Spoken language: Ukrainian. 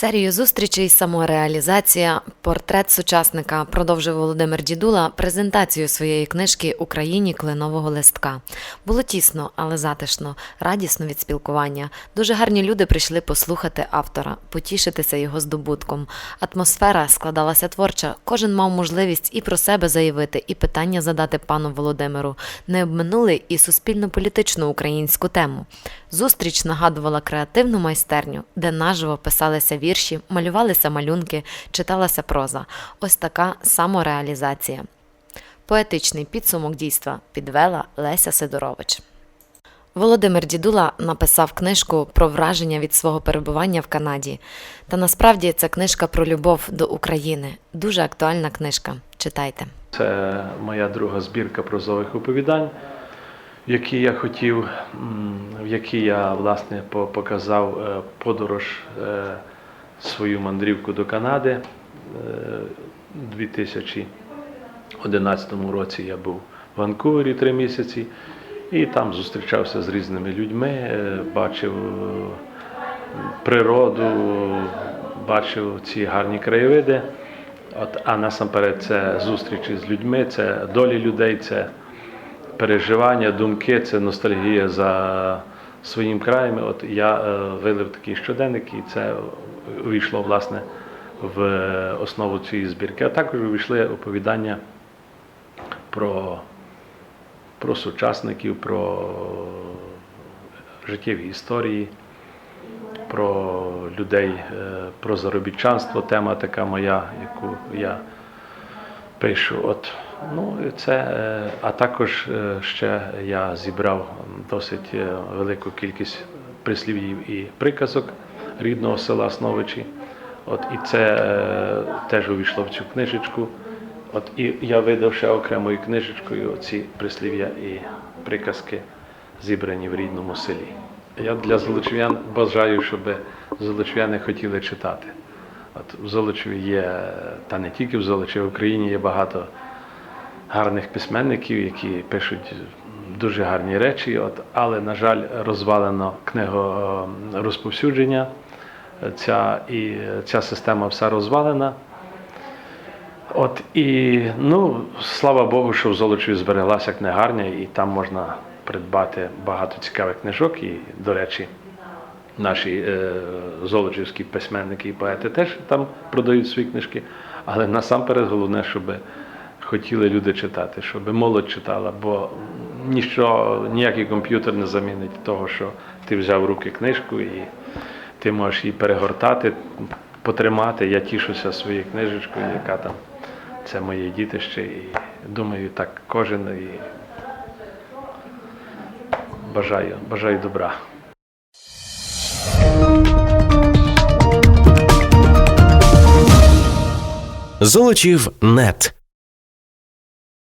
Серію зустрічей самореалізація, портрет сучасника продовжив Володимир Дідула презентацію своєї книжки Україні кленового листка. Було тісно, але затишно, радісно від спілкування. Дуже гарні люди прийшли послухати автора, потішитися його здобутком. Атмосфера складалася творча. Кожен мав можливість і про себе заявити, і питання задати пану Володимиру. Не обминули і суспільно-політичну українську тему. Зустріч нагадувала креативну майстерню, де наживо писалися вірші, малювалися малюнки, читалася проза. Ось така самореалізація. Поетичний підсумок дійства підвела Леся Сидорович. Володимир Дідула написав книжку про враження від свого перебування в Канаді. Та насправді це книжка про любов до України. Дуже актуальна книжка. Читайте. Це моя друга збірка прозових оповідань, в якій я хотів, в якій я власне показав е, подорож е, свою мандрівку до Канади. Е, У 2011 році я був в Ванкувері три місяці і там зустрічався з різними людьми, бачив природу, бачив ці гарні краєвиди. От, а насамперед це зустрічі з людьми, це долі людей, це переживання, думки, це ностальгія за своїм краєм. От я е, вилив такий щоденник, і це увійшло власне в основу цієї збірки. А також увійшли оповідання про, про сучасників, про життєві історії про людей, е, про заробітчанство, тема така моя, яку я пишу. От, ну, це, е, а також е, ще я зібрав досить е, велику кількість прислів'їв і приказок рідного села Сновичі. От, і це теж увійшло в цю книжечку. От, і я видав ще окремою книжечкою ці прислів'я і приказки, зібрані в рідному селі. Я для золочів'ян бажаю, щоб золочів'яни хотіли читати. От в Золочеві є, та не тільки в Золочеві, в Україні є багато гарних письменників, які пишуть дуже гарні речі, от, але, на жаль, розвалено книгорозповсюдження. Ця, і ця система вся розвалена. От і ну, слава Богу, що в Золочеві збереглася книгарня, і там можна придбати багато цікавих книжок. І, до речі, наші е, золочівські письменники і поети теж там продають свої книжки. Але насамперед головне, щоб хотіли люди читати, щоб молодь читала, бо ніщо, ніякий комп'ютер не замінить того, що ти взяв в руки книжку і ти можеш її перегортати, потримати. Я тішуся своєю книжечкою, яка там це моє дітище. І думаю, так кожен і бажаю, бажаю добра. Золочів нет.